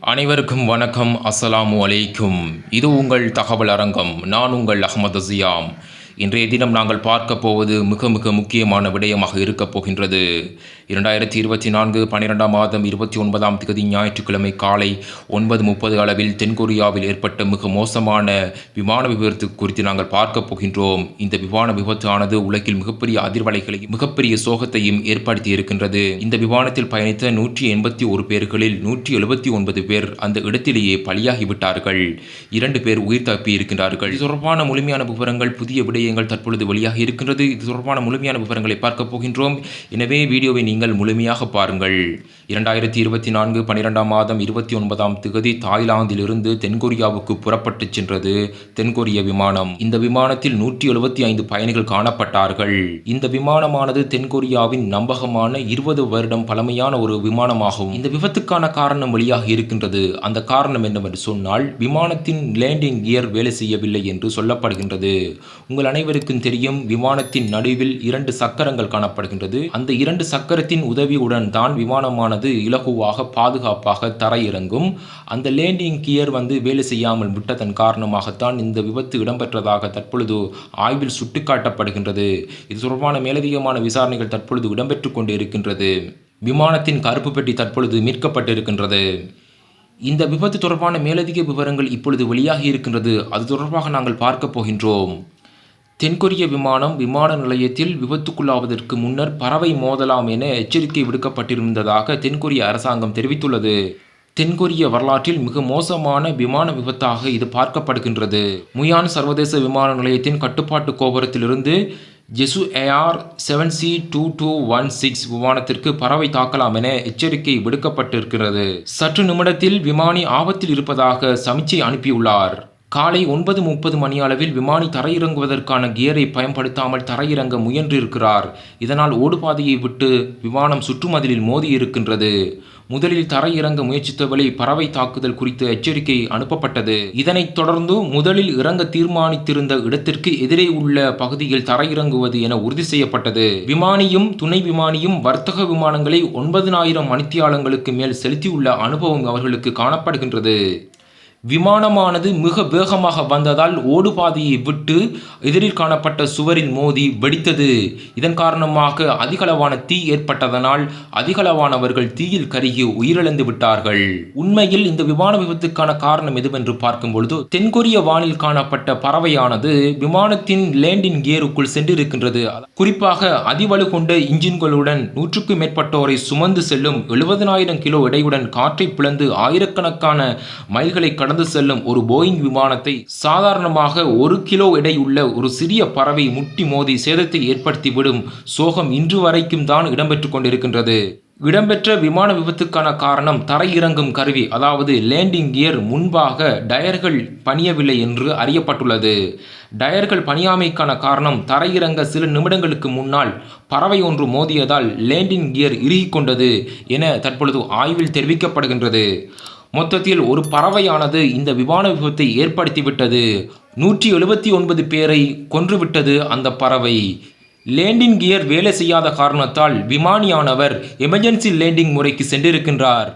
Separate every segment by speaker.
Speaker 1: அனைவருக்கும் வணக்கம். அஸ்ஸலாமு அலைக்கும். இது உங்கள் தகவல் அரங்கம். நான் உங்கள் அகமது ஜியாம் இன்றைய தினம் நாங்கள் பார்க்க போவது மிக மிக முக்கியமான விடயமாக இருக்கப் போகின்றது. இரண்டாயிரத்தி இருபத்தி நான்கு பன்னிரெண்டாம் மாதம் இருபத்தி ஒன்பதாம் தேதி ஞாயிற்றுக்கிழமை காலை ஒன்பது முப்பது அளவில் தென்கொரியாவில் ஏற்பட்ட மிக மோசமான விமான விபத்து குறித்து நாங்கள் பார்க்க போகின்றோம். இந்த விமான விபத்து ஆனது உலகில் மிகப்பெரிய அதிர்வலைகளையும் மிகப்பெரிய சோகத்தையும் ஏற்படுத்தி இருக்கின்றது. இந்த விமானத்தில் பயணித்த நூற்றி எண்பத்தி ஒரு பேர்களில் நூற்றி எழுபத்தி ஒன்பது பேர் அந்த இடத்திலேயே பலியாகிவிட்டார்கள். இரண்டு பேர் உயிர் தப்பி இருக்கின்றார்கள் தொடர்பான முழுமையான விவரங்கள் புதிய விடயங்கள் தற்பொழுது வெளியாக இருக்கின்றது. இது தொடர்பான முழுமையான விவரங்களை பார்க்க போகின்றோம். எனவே வீடியோவை நீங்கள் முழுமையாக பாருங்கள். இரண்டாயிரத்தி இருபத்தி நான்கு பன்னிரெண்டாம் மாதம் இருபத்தி ஒன்பதாம் திகதி தாய்லாந்திலிருந்து தென்கொரியாவுக்கு புறப்பட்டுச் சென்றது தென்கொரிய விமானம். இந்த விமானத்தில் நூற்றி எழுபத்தி ஐந்து பயணிகள் காணப்பட்டார்கள். இந்த விமானமானது தென்கொரியாவின் நம்பகமான இருபது வருடம் பழமையான ஒரு விமானமாகும். இந்த விபத்துக்கான காரணம் வழியாக இருக்கின்றது. அந்த காரணம் என்னவென்று சொன்னால் விமானத்தின் லேண்டிங் கியர் வேலை செய்யவில்லை என்று சொல்லப்படுகின்றது. உங்கள் அனைவருக்கும் தெரியும் விமானத்தின் நடுவில் இரண்டு சக்கரங்கள் காணப்படுகின்றது. அந்த இரண்டு சக்கரத்தின் உதவியுடன் தான் விமானமானது இலகுவாக பாதுகாப்பாக தரையிறங்கும். அந்த லேண்டிங் கியர் வந்து வேலை செய்யாமல் விட்டதன் காரணமாகத்தான் இந்த விபத்து இடம்பெற்றதாக தற்பொழுது ஆய்வில் சுட்டிக்காட்டப்படுகின்றது. இது தொடர்பான மேலதிகமான விசாரணைகள் தற்பொழுது இடம்பெற்று கொண்டு இருக்கின்றது விமானத்தின் கருப்பு பெட்டி தற்பொழுது மீட்கப்பட்டிருக்கின்றது. இந்த விபத்து தொடர்பான மேலதிக விவரங்கள் இப்பொழுது வெளியாகி இருக்கின்றது. அது தொடர்பாக நாங்கள் பார்க்க போகின்றோம். தென்கொரிய விமானம் விமான நிலையத்தில் விபத்துக்குள்ளாவதற்கு முன்னர் பறவை மோதலாம் என எச்சரிக்கை விடுக்கப்பட்டிருந்ததாக தென்கொரிய அரசாங்கம் தெரிவித்துள்ளது. தென்கொரிய வரலாற்றில் மிக மோசமான விமான விபத்தாக இது பார்க்கப்படுகின்றது. முயான் சர்வதேச விமான நிலையத்தின் கட்டுப்பாட்டு கோபுரத்திலிருந்து Jeju air seven C two two one six விமானத்திற்கு பறவை தாக்கலாம் என எச்சரிக்கை விடுக்கப்பட்டிருக்கிறது. சற்று நிமிடத்தில் விமானி ஆபத்தில் இருப்பதாக சமிச்சை அனுப்பியுள்ளார். காலை ஒன்பது முப்பது மணி அளவில் விமானி தரையிறங்குவதற்கான கியரை பயன்படுத்தாமல் தரையிறங்க முயன்றிருக்கிறார். இதனால் ஓடுபாதையை விட்டு விமானம் சுற்றுமதிலில் மோதி இருக்கின்றது முதலில் தரையிறங்க முயற்சித்தவளை பறவை தாக்குதல் குறித்து எச்சரிக்கை அனுப்பப்பட்டது. இதனைத் தொடர்ந்து முதலில் இறங்க தீர்மானித்திருந்த இடத்திற்கு எதிரே உள்ள பகுதியில் தரையிறங்குவது என உறுதி செய்யப்பட்டது. விமானியும் துணை விமானியும் வர்த்தக விமானங்களை ஒன்பதினாயிரம் மணித்தியாலங்களுக்கு மேல் செலுத்தியுள்ள அனுபவம் அவர்களுக்கு காணப்படுகின்றது. விமானமானது மிக வேகமாக வந்ததால் ஓடுபாதையை விட்டு எதிரில் காணப்பட்ட சுவரில் மோதி வெடித்தது. இதன் காரணமாக அதிகளவான தீ ஏற்பட்டதனால் அதிகளவானவர்கள் தீயில் கருகி உயிரிழந்து விட்டார்கள். உண்மையில் இந்த விமான விபத்துக்கான காரணம் எதுவென்று பார்க்கும் பொழுது தென்கொரிய வானில் காணப்பட்ட பறவையானது விமானத்தின் லேண்டின் கியருக்குள் சென்றிருக்கின்றது. குறிப்பாக அதிவலு கொண்ட இன்ஜின்களுடன் நூற்றுக்கும் மேற்பட்டோரை சுமந்து செல்லும் எழுபதனாயிரம் கிலோ எடையுடன் காற்றை பிளந்து ஆயிரக்கணக்கான மைல்களை கடந்து கடந்து செல்லும் ஒரு போயிங் விமானத்தை சாதாரணமாக ஒரு கிலோ எடையுள்ள ஒரு சிறிய பறவை முட்டி மோதி சேதத்தை ஏற்படுத்திவிடும் சோகம் இன்று வரைக்கும் தான் இடம்பெற்று கொண்டிருக்கின்றது. இடம்பெற்ற விமான விபத்துக்கான காரணம் தரையிறங்கும் கருவி அதாவது லேண்டிங் கியர் முன்பாக டயர்கள் பணியவில்லை என்று அறியப்பட்டுள்ளது. டயர்கள் பணியாமைக்கான காரணம் தரையிறங்க சில நிமிடங்களுக்கு முன்னால் பறவை ஒன்று மோதியதால் லேண்டிங் கியர் இறுகிக்கொண்டது என தற்பொழுது ஆய்வில் தெரிவிக்கப்படுகின்றது. மொத்தத்தில் ஒரு பறவையானது இந்த விமான விபத்தை ஏற்படுத்திவிட்டது. நூற்றி எழுபத்தி ஒன்பது பேரை கொன்றுவிட்டது அந்த பறவை. லேண்டிங் கியர் வேலை செய்யாத காரணத்தால் விமானியானவர் எமர்ஜென்சி லேண்டிங் முறைக்கு சென்றிருக்கின்றார்.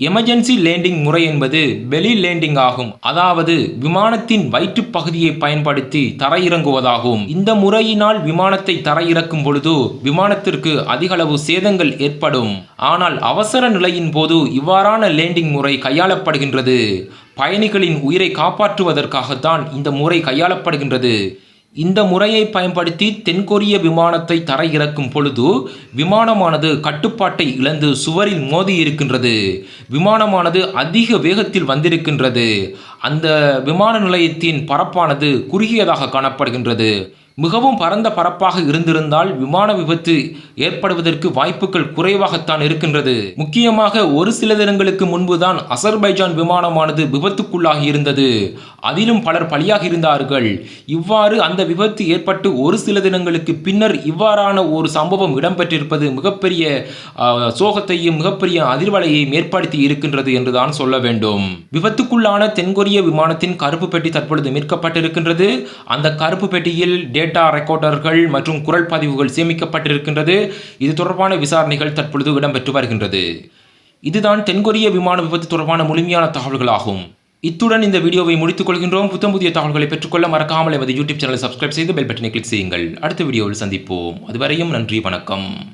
Speaker 1: எமர்ஜென்சி லேண்டிங் முறை என்பது பெலி லேண்டிங் ஆகும். அதாவது விமானத்தின் வயிற்றுப் பகுதியை பயன்படுத்தி தரையிறங்குவதாகும். இந்த முறையினால் விமானத்தை தரையிறக்கும் பொழுது விமானத்திற்கு அதிகளவு சேதங்கள் ஏற்படும். ஆனால் அவசர நிலையின் போது இவ்வாறான லேண்டிங் முறை கையாளப்படுகின்றது. பயணிகளின் உயிரை காப்பாற்றுவதற்காகத்தான் இந்த முறை கையாளப்படுகின்றது. இந்த முறையை பயன்படுத்தி தென்கொரிய விமானத்தை தரையிறக்கும் பொழுது விமானமானது கட்டுப்பாட்டை இழந்து சுவரில் மோதி இருக்கின்றது. விமானமானது அதிக வேகத்தில் வந்திருக்கின்றது. அந்த விமான நிலையத்தின் பரப்பானது குறுகியதாக காணப்படுகின்றது. மிகவும் பரந்த பரப்பாக இருந்திருந்தால் விமான விபத்து ஏற்படுவதற்கு வாய்ப்புகள் குறைவாகத்தான் இருக்கின்றது. முக்கியமாக ஒரு சில தினங்களுக்கு முன்புதான் அசர்பைஜான் விமானமானது விபத்துக்குள்ளாகி இருந்தது. அதிலும் பலர் பலியாக இருந்தார்கள். இவ்வாறு அந்த விபத்து ஏற்பட்டு ஒரு சில தினங்களுக்கு பின்னர் இவ்வாறான ஒரு சம்பவம் இடம்பெற்றிருப்பது மிகப்பெரிய சோகத்தையும் மிகப்பெரிய அதிர்வலையையும் ஏற்படுத்தி இருக்கின்றது என்றுதான் சொல்ல வேண்டும். விபத்துக்குள்ளான தென்கொரிய விமானத்தின் கருப்பு பெட்டி தற்பொழுது மீட்கப்பட்டிருக்கின்றது. அந்த கருப்பு பெட்டியில் டேட்டா ரெக்கார்டர்கள் மற்றும் குரல் பதிவுகள் சேமிக்கப்பட்டிருக்கின்றது. இது தொடர்பான விசாரணைகள் தற்பொழுது இடம்பெற்று வருகின்றது. இதுதான் தென்கொரிய விமான விபத்து தொடர்பான முழுமையான தகவல்களாகும். இத்துடன் இந்த வீடியோவை முடித்துக் கொள்கின்றோம். புத்தம் புதிய தகவல்களை பெற்றுக்கொள்ள மறக்காமல் எமது யூடியூப் சேனலை சப்ஸ்கிரைப் செய்து பெல் பட்டனை கிளிக் செய்யுங்கள். அடுத்த வீடியோவில் சந்திப்போம். அதுவரையும் நன்றி வணக்கம்.